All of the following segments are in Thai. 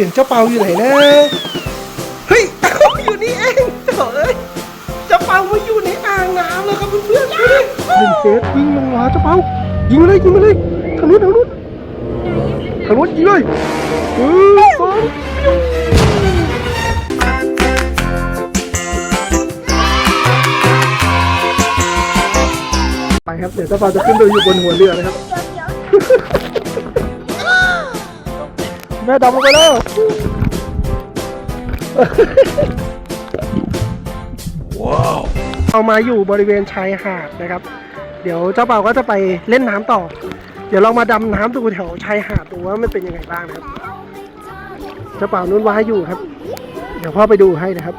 สียงเจ้าเปาอยู่ไหนนะเฮ้ยอยู่นี่เองเอ้ยเจ้าเปามาอยู่ในอ่างน้ำแล้วครับเพื่อนๆดูดิหนึ่งเซตยิงลงมาเจ้าเปายิงมาเลยยิงมาเลยทางนู้นทางนู้นทางนู้นยิงเลยหนึ่งสองไปครับเดี๋ยวเจ้าเปาจะขึ้นไปอยู่บนหัวเรือนะครับ แม่ดำลงไปแล้วว้าวเอามาอยู่บริเวณชายหาดนะครับ เดี๋ยวเจ้าเป่าก็จะไปเล่นน้ำต่อ เดี๋ยวเรามาดำน้ำดูแถวชายหาดดูว่ามันเป็นยังไงบ้างนะครับ เจ้าเป่านุ่นว่ายอยู่ครับ เดี๋ยวพ่อไปดูให้นะครับ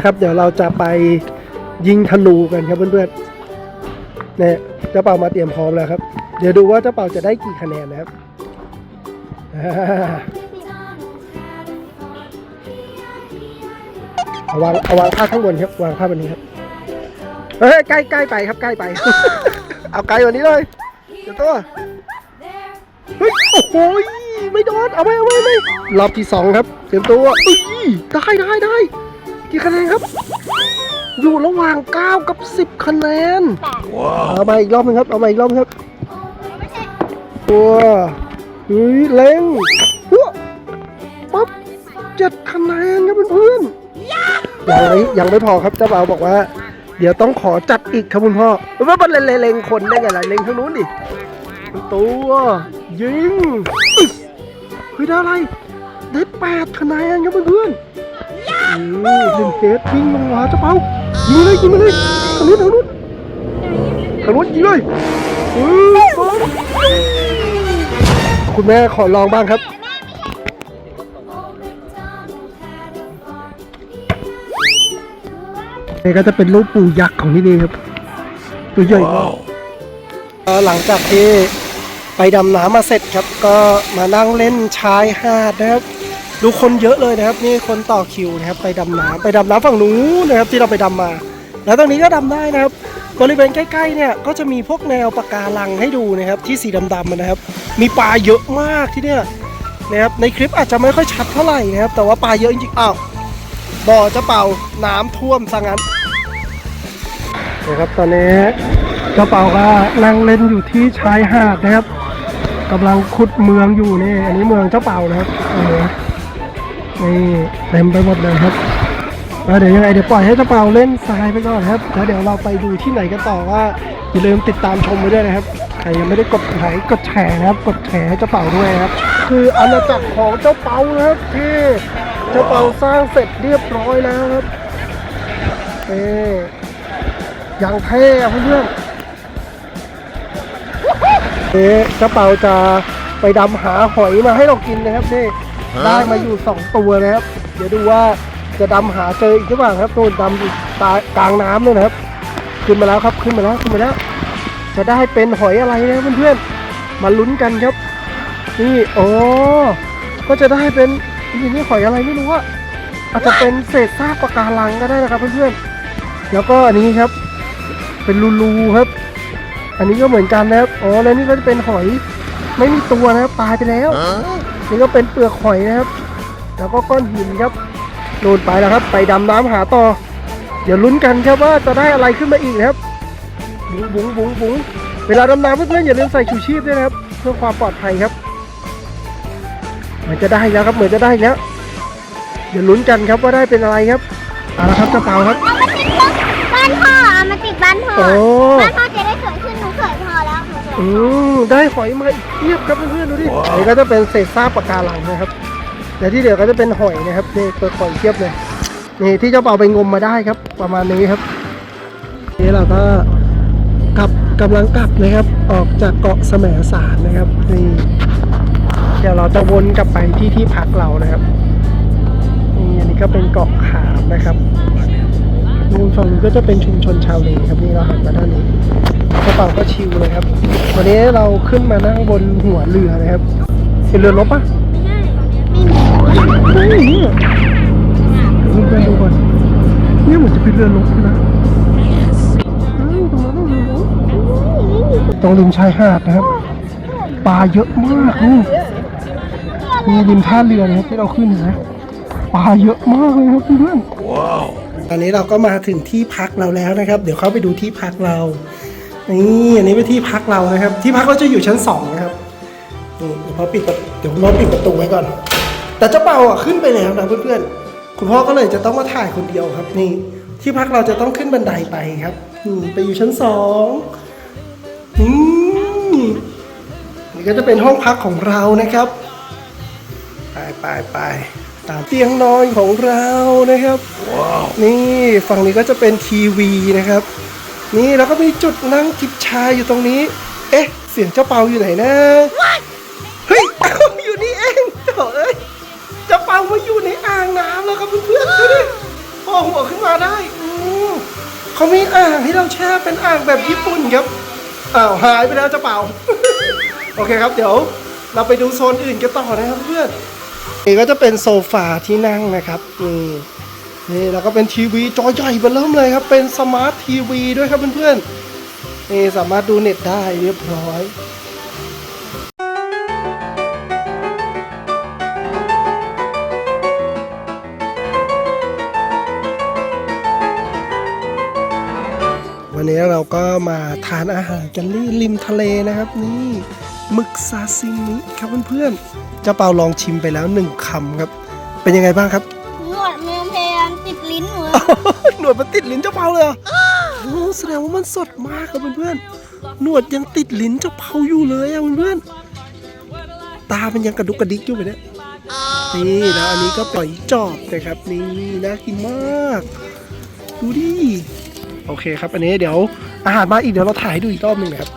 นะครับ เดี๋ยวเราจะไปยิงธนูกันครับเพื่อนๆเนี่ยเจ้าเป่ามาเตรียมพร้อมแล้วครับ เดี๋ยวดูว่าเจ้าเป่าจะได้กี่คะแนนนะครับเอาวางเอาวางผ้าข้างบนครับวางผ้าบนนี้ครับเฮ้ยใกล้ใกล้ไปครับใกล้ไป เอาไกลกว่านี้เลยเดี๋ยวตัวเฮ้ยโอ้โหไม่โดนเอาไปเอาไปเอาไปรอบที่สองครับเตรียมตัวได้ได้ได้ กี่คะแนนครับ อยู่ระหว่าง 9 กับ 10 คะแนนเอามาอีกรอบหนึงครับ เอามาอีกรอบหนึงครับตัวเฮ้ยเล็งหัวปั๊บเจ็ดคะแนนครับเพื่อนๆยังไม่ยังไม่พอครับเจ้าบ่าวบอกว่า เดี๋ยวต้องขอจัดอีกครับคุณพ่อว่ามันเล็งเล็งคนได้ไงล่ะเล็งทางนู้นดิตัวยิงอึ๊สเฮ้ยได้อะไรได้แปดคะแนนครับเพื่อนๆ อืมหนึ่งเฮดยิงลงมาเจ้าเปายิงเลยยิงมาเลยทางนู้นทางนู้นทางนู้นยิงเลยอือสองคุณแม่ขอลองบ้างครับนี่ก็จะเป็นรูปปูยักษ์ของที่นี่ครับตัวใหญ่มากเอ่อหลังจากที่ไปดำน้ำมาเสร็จครับ ก็มานั่งเล่นชายหาดนะครับ ดูคนเยอะเลยนะครับ นี่คนต่อคิวนะครับไปดำน้ำไปดำน้ำฝั่งนู้นนะครับที่เราไปดำมา แล้วตรงนี้ก็ดำได้นะครับ บริเวณใกล้ๆเนี่ยก็จะมีพวกแนวปะการังให้ดูนะครับที่สีดำๆนะครับ มีปลาเยอะมากที่เนี่ยนะครับในคลิปอาจจะไม่ค่อยชัดเท่าไหร่นะครับ แต่ว่าปลาเยอะจริงๆอ้าวบ่อจะเป่าน้ำท่วมซะงั้นนะครับตอนนี้เจ้าเป่าก็นั่งเล่นอยู่ที่ชายหาดนะครับกำลังขุดเมืองอยู่นี่อันนี้เมืองเจ้าเป่านะครับ นี่เต็มไปหมดเลยครับเดี๋ยวยังไงเดี๋ยวปล่อยให้เจ้าเป่าเล่นทรายไปก่อนครับแล้วเดี๋ยวเราไปดูที่ไหนกันต่อว่าอย่าลืมติดตามชมไว้ด้วยนะครับใครยังไม่ได้กดไลค์กดแชร์นะครับ กดแชร์ให้เจ้าเป่าด้วยครับ คืออาณาจักรของเจ้าเป่านะครับที่เจ้าเป่าสร้างเสร็จเรียบร้อยแล้วครับนี่อย่างเท่เพื่อนเอ๊เจ้าเปาจะไปดำหาหอยมาให้เรากินนะครับนี่ ได้มาอยู่สองตัวนะครับ เดี๋ยวดูว่าจะดำหาเจออีกหรือเปล่าครับนู่นดำอยู่ตากลางน้ำเลยนะครับ ขึ้นมาแล้วครับขึ้นมาแล้วขึ้นมาแล้ว จะได้เป็นหอยอะไรนะเพื่อนๆมาลุ้นกันครับ นี่โอ้ก็จะได้เป็นนี่นี่หอยอะไรไม่รู้ว่าอาจจะเป็นเศษซากปะการังก็ได้นะครับเพื่อนๆแล้วก็อันนี้ครับ เป็นรูๆครับ อันนี้ก็เหมือนกันนะครับอ๋อแล้วนี่ก็จะเป็นหอยไม่มีตัวนะครับตายไปแล้ว นี่ก็เป็นเปลือกหอยนะครับ แล้วก็ก้อนหินครับโดนไปแล้วครับ ไปดำน้ำหาต่อ เดี๋ยวลุ้นกันครับว่าจะได้อะไรขึ้นมาอีกนะครับบุ๋งบุ๋งบุ๋งบุ๋งเวลาดำน้ำเพื่อนๆอย่าลืมใส่ชูชีพด้วยนะครับ เพื่อความปลอดภัยครับเหมือนจะได้แล้วครับเหมือนจะได้แล้วเดี๋ยวลุ้นกันครับว่าได้เป็นอะไรครับเอาละครับเจ้าเปาครับบ้านพ่อเอามาติดบ้านพ่อโอ้ บ้านพ่อ อืมได้หอยมาอีกเทียบครับเพื่อนๆดูดิอันนี้ก็จะเป็นเศษซากปะการังนะครับแต่ที่เหลือก็จะเป็นหอยนะครับนี่เปลือกหอยเทียบเลยนี่ที่เจ้าเป่าไปงมมาได้ครับ ประมาณนี้ครับนี่เราก็กกำลังกลับนะครับ ออกจากเกาะแสมสารนะครับนี่เดี๋ยวเราจะวนกลับไปที่ที่พักเรานะครับนี่อันนี้ก็เป็นเกาะขามนะครับ นู่นฝั่งนู้ก็จะเป็นชุมชนชาวเลครับนี่เราหันมาด้านนี้กระเป๋าก็ชิวเลยครับวันนี้เราขึ้นมานั่งบนหัวเรือนะครับเป็นเรือรบปะไม่ใช่เฮ้ยเนี่ยเดี๋ยวเพื่อนดูก่อนเนี่ยเหมือนจะเป็นเรือรบนะตรงริมชายหาดนะครับปลาเยอะมากนี่มีริมท่าเรือนะครับที่เราขึ้นนะปลาเยอะมากเลยครับเพื่อนๆ ตอนนี้เราก็มาถึงที่พักเราแล้วนะครับ เดี๋ยวเข้าไปดูที่พักเรา นี่อันนี้เป็นที่พักเรานะครับ ที่พักเราจะอยู่ชั้นสองนะครับนี่เดี๋ยวพอปิดประเดี๋ยวคุณพ่อปิดประตูไว้ก่อน แต่เจ้าเปาอะขึ้นไปแล้วนะเพื่อนๆ คุณพ่อก็เลยจะต้องมาถ่ายคนเดียวครับ นี่ ที่พักเราจะต้องขึ้นบันไดไปครับนี่ไปอยู่ชั้นสองนี่ก็จะเป็นห้องพักของเรานะครับ ไปไปไป ตามเตียงนอนของเรานะครับนี่ฝั่งนี้ก็จะเป็นทีวีนะครับ นี่แล้วก็มีจุดนั่งจิบชาอยู่ตรงนี้ เอ๊ะ เสียงเจ้าเปาอยู่ไหนนะเฮ้ยเอ้าอยู่นี่เองโถ่เอ้ยเจ้าเปามาอยู่ในอ่างน้ำแล้วครับเพื่อนๆดูดิโผล่หัวขึ้นมาได้อืมเขามีอ่างให้เราแช่เป็นอ่างแบบญี่ปุ่นครับอ้าวหายไปแล้วเจ้าเปาโอเคครับเดี๋ยวเราไปดูโซนอื่นกันต่อนะครับเพื่อน นี่ก็จะเป็นโซฟาที่นั่งนะครับนี่นี่แล้วก็เป็นทีวีจอใหญ่เบอเริ่มเลยครับ เป็นสมาร์ททีวีด้วยครับเพื่อนๆนี่สามารถดูเน็ตได้เรียบร้อยวันนี้เราก็มาทานอาหารกันที่ริมทะเลนะครับนี่ หมึกซาซิมิครับเพื่อนๆเจ้าเปาลองชิมไปแล้วหนึ่งคำครับ เป็นยังไงบ้างครับ หนวดเมืองเพลงติดลิ้นหนูหนวดมันติดลิ้นเจ้าเปาเลยเหรอโอ้แสดงว่ามันสดมากครับเพื่อนๆหนวดยังติดลิ้นเจ้าเปาอยู่เลยอะเพื่อนๆตามันยังกระดุกกระดิกอยู่ไปเนี่ยนี่แล้วอันนี้ก็ปล่อยจอบนะครับนี่น่ากินมาก ดูดิโอเคครับอันนี้เดี๋ยวอาหารมาอีกเดี๋ยวเราถ่ายให้ดูอีกรอบหนึ่งนะครับ